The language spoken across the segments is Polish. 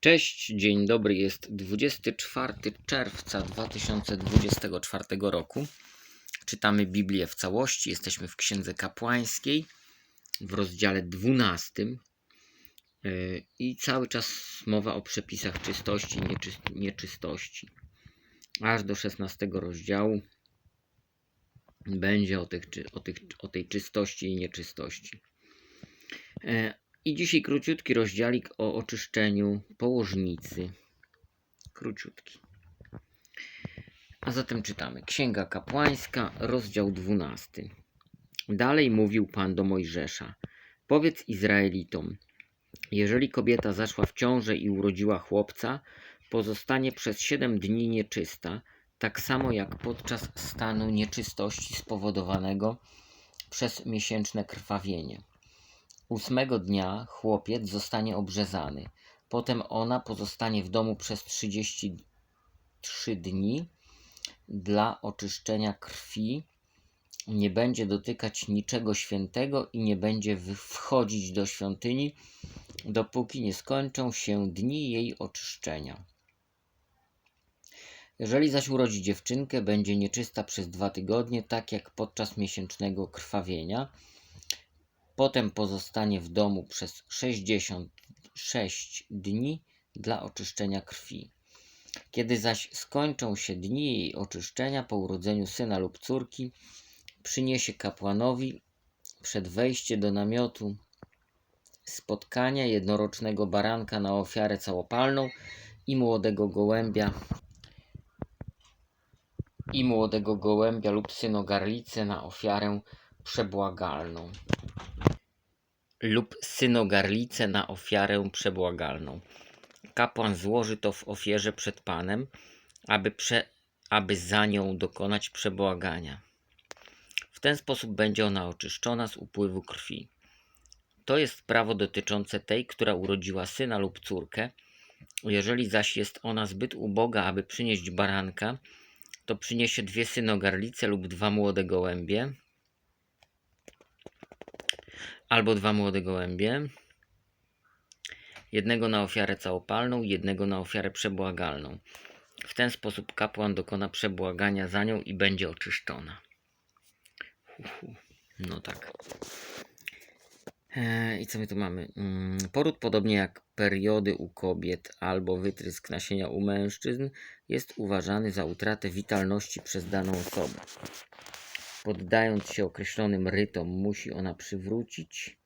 Cześć, dzień dobry. Jest 24 czerwca 2024 roku. Czytamy Biblię w całości. Jesteśmy w Księdze Kapłańskiej w rozdziale 12. Yy, I cały czas mowa o przepisach czystości i nieczy- nieczystości. Aż do 16 rozdziału będzie o, tych, o, tych, o tej czystości i nieczystości. I dzisiaj króciutki rozdziałik o oczyszczeniu położnicy. Króciutki. A zatem czytamy. Księga Kapłańska, rozdział 12. Dalej mówił Pan do Mojżesza. Powiedz Izraelitom, jeżeli kobieta zaszła w ciążę i urodziła chłopca, pozostanie przez siedem dni nieczysta, tak samo jak podczas stanu nieczystości spowodowanego przez miesięczne krwawienie. Ósmego dnia chłopiec zostanie obrzezany. Potem ona pozostanie w domu przez 33 dni dla oczyszczenia krwi. Nie będzie dotykać niczego świętego i nie będzie wchodzić do świątyni, dopóki nie skończą się dni jej oczyszczenia. Jeżeli zaś urodzi dziewczynkę, będzie nieczysta przez dwa tygodnie, tak jak podczas miesięcznego krwawienia. Potem pozostanie w domu przez 66 dni dla oczyszczenia krwi. Kiedy zaś skończą się dni jej oczyszczenia po urodzeniu syna lub córki, przyniesie kapłanowi przed wejście do namiotu spotkania jednorocznego baranka na ofiarę całopalną i młodego gołębia i młodego gołębia lub synogarlicę na ofiarę przebłagalną lub synogarlicę na ofiarę przebłagalną. Kapłan złoży to w ofierze przed Panem, aby, prze, aby za nią dokonać przebłagania. W ten sposób będzie ona oczyszczona z upływu krwi. To jest prawo dotyczące tej, która urodziła syna lub córkę. Jeżeli zaś jest ona zbyt uboga, aby przynieść baranka, to przyniesie dwie synogarlice lub dwa młode gołębie, albo dwa młode gołębie, jednego na ofiarę całopalną, jednego na ofiarę przebłagalną. W ten sposób kapłan dokona przebłagania za nią i będzie oczyszczona. No tak. E, I co my tu mamy? Mm, Poród, podobnie jak periody u kobiet albo wytrysk nasienia u mężczyzn, jest uważany za utratę witalności przez daną osobę. Poddając się określonym rytom, musi ona przywrócić.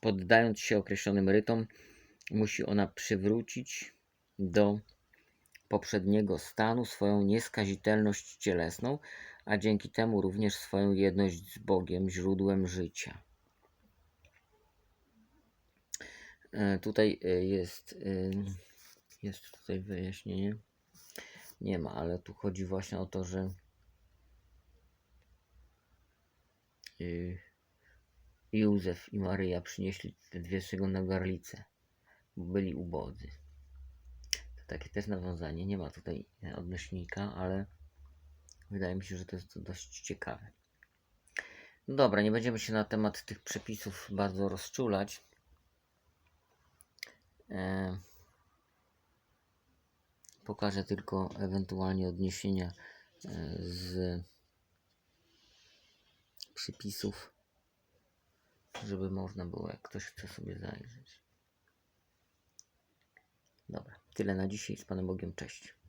Poddając się określonym rytom, musi ona przywrócić do poprzedniego stanu swoją nieskazitelność cielesną, a dzięki temu również swoją jedność z Bogiem, źródłem życia. E, Tutaj e, jest, e, jest tutaj wyjaśnienie. Nie ma, ale tu chodzi właśnie o to, że y, Józef i Maryja przynieśli te dwie garlice, bo byli ubodzy. To takie też nawiązanie. Nie ma tutaj e, odnośnika, ale wydaje mi się, że to jest dość ciekawe. No dobra, nie będziemy się na temat tych przepisów bardzo rozczulać. E, pokażę tylko ewentualnie odniesienia e, z przypisów, żeby można było, jak ktoś chce sobie zajrzeć. Dobra, tyle na dzisiaj. Z Panem Bogiem, cześć.